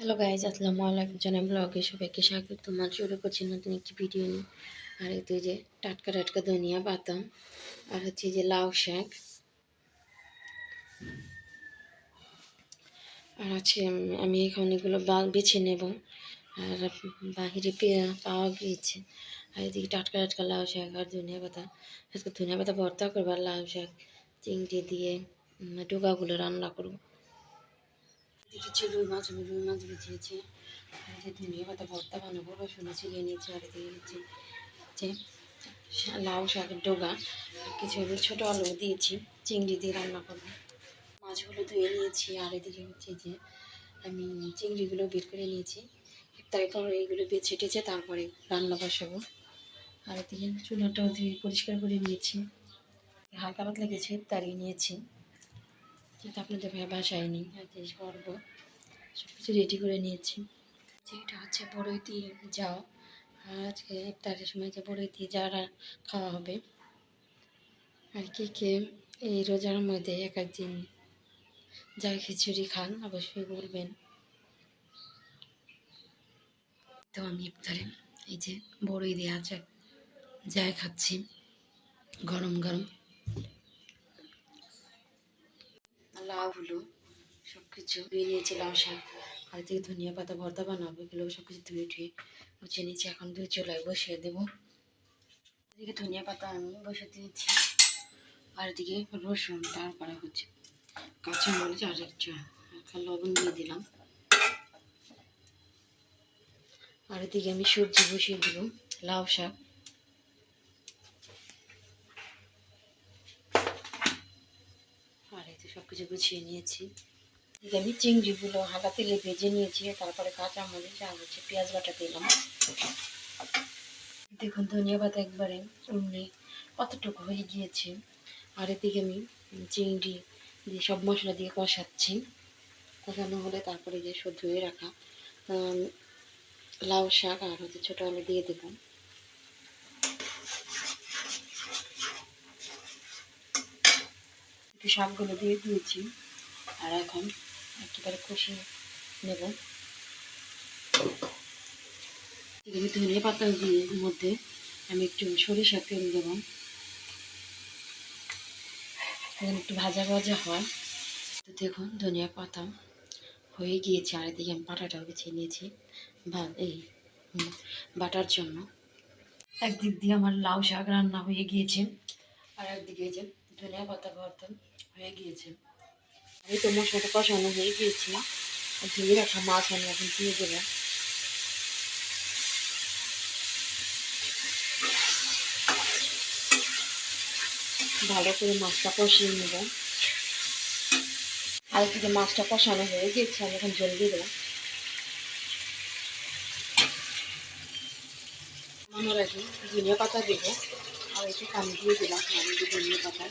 Hello guys, আসসালামু আলাইকুম। জানাই ব্লগে সবাইকে স্বাগত। তোমার শুরু করছি নতুন একটি ভিডিও নিয়ে। আর এতে যে টাটকা টাটকা ধনিয়া পাতা আর হচ্ছে যে লাউ শাক। আর আছে আমি এখন এগুলো বেছে নেব। আর বাহিরে পাওয়া গিয়েছে। আর এদিকে টাটকা টাটকা লাউ শাক আর ধনিয়া পাতা। আজকে ধনিয়া পাতা ভর্তা করব আর লাউ শাক, চিংড়ি দিয়ে ডোকাগুলো রান্না করব। কিছু রুই মাছ রুই মাছ ভিজিয়েছি পাতা ভর্তা বানাবো রসুন ছিলিয়ে নিয়েছি আর হচ্ছে যে লাউ শাকের ডোগা, কিছু ছোটো আলু দিয়েছি, চিংড়ি দিয়ে রান্না করব। মাছগুলো ধুয়ে নিয়েছি, আর এদিকে হচ্ছে যে আমি চিংড়িগুলো বের করে নিয়েছি। তারপর এইগুলো বেছে টেছে তারপরে রান্না বসাবো। আর এদিকে চুলাটাও ধুয়ে পরিষ্কার করে নিয়েছি। হালকা পাতলা কিছু তাড়িয়ে নিয়েছি। যেটা আপনাদের ভাই বাসায় নেই আর জিনিস করব সব কিছু রেডি করে নিয়েছি। যেটা হচ্ছে বড়ই দিয়ে যাও আর আজকে ইফতারের সময় যে বড়ই দিয়ে যাওয়াটা খাওয়া হবে। আর কে কে এই রোজার মধ্যে এক একদিন যা খিচুড়ি খান, অবশ্যই বলবেন। তো আমি ইফতারে এই যে বড়ই দিয়ে আজ যাই খাচ্ছি, গরম গরম। লাউ হলো সব কিছু ধুয়ে নিয়েছি লাউ শাক। আর থেকে ধনিয়া পাতা ভর্তা বানাবো, এগুলো সব কিছু ধুয়ে ধুয়ে মুছে নিয়েছি। এখন দুই চুলায় বসিয়ে দেবো। এদিকে ধনিয়া পাতা আমি বসে দিয়েছি। আর এদিকে রসুন, তারপরে হচ্ছে কাঁচা মরিচ আর হালকা লবণ দিয়ে দিলাম। আর এদিকে আমি সবজি বসিয়ে দিব লাউ শাক আর এই তো সব কিছু গুছিয়ে নিয়েছি। আমি চিংড়িগুলো হালকা তেলে ভেজে নিয়েছি, তারপরে কাঁচা মরিচ আর হচ্ছে পেঁয়াজ বাটা দিলাম। দেখুন, ধনিয়া পাতা একবারে অমনি কতটুকু হয়ে গিয়েছে। আর এদিকে আমি চিংড়ি দিয়ে সব মশলা দিয়ে কষাচ্ছি। কষানো হলে তারপরে যে সব ধুয়ে রাখা লাউ শাক আর হচ্ছে ছোটো আলু দিয়ে দেবো। একটু শাকগুলো দিয়ে দিয়েছি। আর এখন একেবারে কষিয়ে নেব। ধনিয়া পাতা দিয়ে মধ্যে আমি একটু সরিষা তেল দেবো। একটু ভাজা ভাজা হয়। তো দেখুন, ধনিয়া পাতা হয়ে গিয়েছে। আর এদিকে আমি পাটাটাও বেছে নিয়েছি। বা এই বাটার জন্য। একদিক দিয়ে আমার লাউ শাক রান্না হয়ে গিয়েছে। আর একদিকে যে ধনিয়া পাতা ভর্তা। হয়ে গিয়েছে। এই তো মশলাটা কষানো হয়ে গিয়েছে। ধুয়ে রাখা মাছ আমি এখন দিয়ে দেবো। ভালো করে মাছটা কষিয়ে নেব। আর এদিকে মাছটা কষানো হয়ে গিয়েছে, আমি এখন জল দিয়ে দেবো। আগে ধনিয়া পাতা দেবো। আর একটু পানি দিয়ে দিলাম, আমি ধনিয়া পাতা।